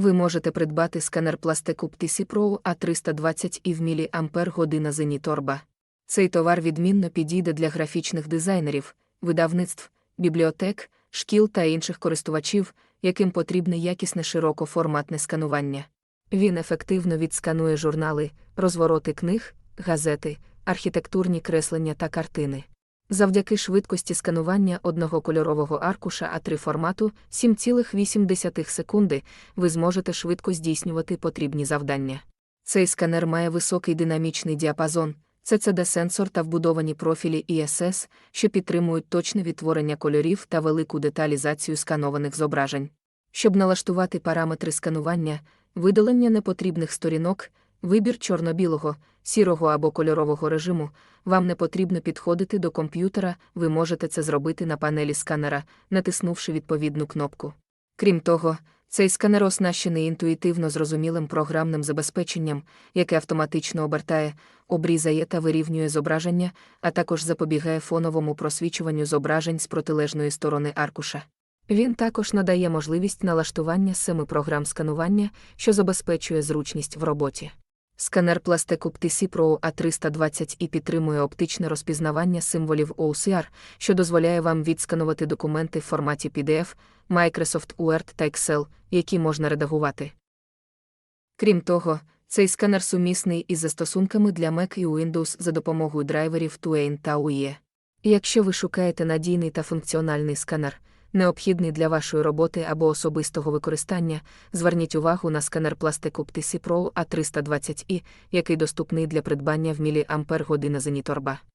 Ви можете придбати сканер Plastic TC Pro A320 і в міліампер година Зеніторба. Цей товар відмінно підійде для графічних дизайнерів, видавництв, бібліотек, шкіл та інших користувачів, яким потрібне якісне широкоформатне сканування. Він ефективно відсканує журнали, розвороти книг, газети, архітектурні креслення та картини. Завдяки швидкості сканування одного кольорового аркуша А3 формату 7,8 секунди ви зможете швидко здійснювати потрібні завдання. Цей сканер має високий динамічний діапазон, CCD-сенсор та вбудовані профілі ISS, що підтримують точне відтворення кольорів та велику деталізацію сканованих зображень. Щоб налаштувати параметри сканування, видалення непотрібних сторінок, вибір чорно-білого, сірого або кольорового режиму, вам не потрібно підходити до комп'ютера, ви можете це зробити на панелі сканера, натиснувши відповідну кнопку. Крім того, цей сканер оснащений інтуїтивно зрозумілим програмним забезпеченням, яке автоматично обертає, обрізає та вирівнює зображення, а також запобігає фоновому просвічуванню зображень з протилежної сторони аркуша. Він також надає можливість налаштування семи програм сканування, що забезпечує зручність в роботі. Сканер Plastic TC Pro A320 і підтримує оптичне розпізнавання символів OCR, що дозволяє вам відсканувати документи в форматі PDF, Microsoft Word та Excel, які можна редагувати. Крім того, цей сканер сумісний із застосунками для Mac і Windows за допомогою драйверів Tuane та UE. Якщо ви шукаєте надійний та функціональний сканер, необхідний для вашої роботи або особистого використання, зверніть увагу на сканер пластику PTC Pro A320i, який доступний для придбання в міліампер година Зеніторба.